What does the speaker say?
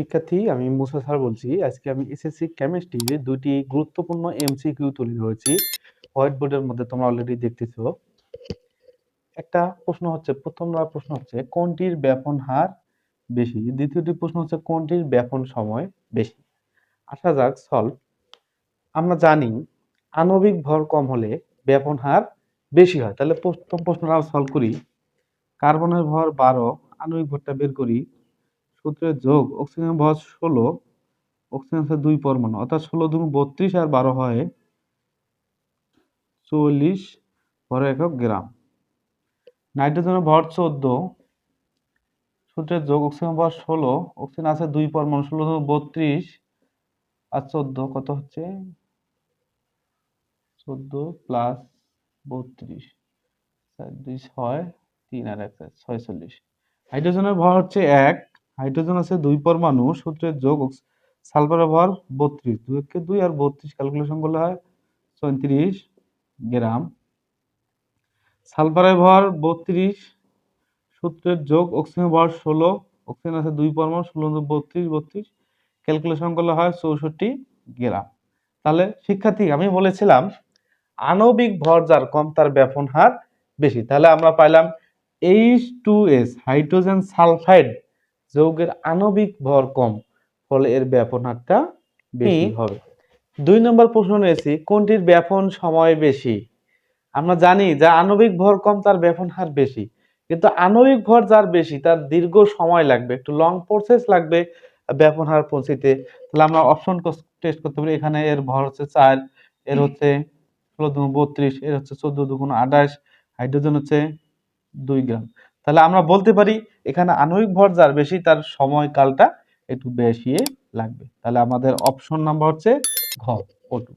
শিক্ষার্থী আমি মুসা স্যার বলছি, আজকে আমি এসএসসি কেমিস্ট্রির দুটি গুরুত্বপূর্ণ এমসিকিউ তুলে ধরেছি। হোয়াইট বোর্ডের মধ্যে তোমরা অলরেডি দেখতেছো। একটা প্রশ্ন হচ্ছে, প্রথম প্রশ্ন হচ্ছে, কোনটির ব্যাপন হার বেশি? দ্বিতীয়টি প্রশ্ন হচ্ছে, কোনটির ব্যাপন সময় বেশি? আসা যাক সলভ আমরা জানি, আণবিক ভর কম হলে ব্যাপন হার বেশি হয়। তাহলে প্রথম প্রশ্নটা সলভ করি। কার্বনের ভর বারো, আণবিক ভরটা বের করি। সূত্রের যোগ অক্সিজেন ভর ষোলো অক্সিজেন আছে দুই পরমাণু অর্থাৎ ষোলো দুগুণ বত্রিশ আর বারো হয় চল্লিশ ভর একক গ্রাম নাইট্রোজেনের ভর চোদ্দ সূত্রের যোগ অক্সিজেন ভর ষোলো অক্সিজেন আছে দুই পরমাণু ষোলো দুগুণ বত্রিশ আর চোদ্দ কত হচ্ছে চোদ্দ প্লাস বত্রিশ দুই ছয় তিন আর এক ছয়চল্লিশ হাইড্রোজেনের ভর হচ্ছে এক হাইড্রোজেন আছে দুই পরমাণু, সূত্রের যোগ সালফারের ভর বত্রিশ। দুই একে দুই আর বত্রিশ ক্যালকুলেশন করলে হয় চৌত্রিশ গ্রাম। সালফারের ভর বত্রিশ, সূত্রের যোগ অক্সিজেন ভর ষোলো, অক্সিজেন আছে দুই পরমাণু, ষোলো বত্রিশ বত্রিশ ক্যালকুলেশন করলে হয় চৌষট্টি গ্রাম। তাহলে শিক্ষার্থী, আমি বলেছিলাম আণবিক ভর যার কম তার ব্যাপন হার বেশি। তাহলে আমরা পাইলাম H two S hydrogen sulphide যৌগের আণবিক ভর কম ফলে এর ব্যাপন হারটা বেশি হবে। দুই নম্বর প্রশ্ন নিয়েছি কোনটির ব্যাপন সময় বেশি? আমরা জানি যে আণবিক ভর কম তার ব্যাপন হার বেশি। কিন্তু আণবিক ভর যার বেশি তার দীর্ঘ সময় লাগবে একটু লং প্রসেস লাগবে ব্যাপন হার পৌঁছিতে। তাহলে আমরা অপশন টেস্ট করতে পারি এখানে এর ভর হচ্ছে চার এর হচ্ছে ষোলো দুগুণ বত্রিশ এর হচ্ছে চোদ্দ দুগুণ আঠাশ হাইড্রোজেন হচ্ছে দুই গ্রাম। তাহলে আমরা বলতে পারি এখানে আণবিক ভর যার বেশি, তার সময়কালটা একটু বেশি লাগবে। তাহলে আমাদের অপশন নাম্বার হচ্ছে ঘ ও টু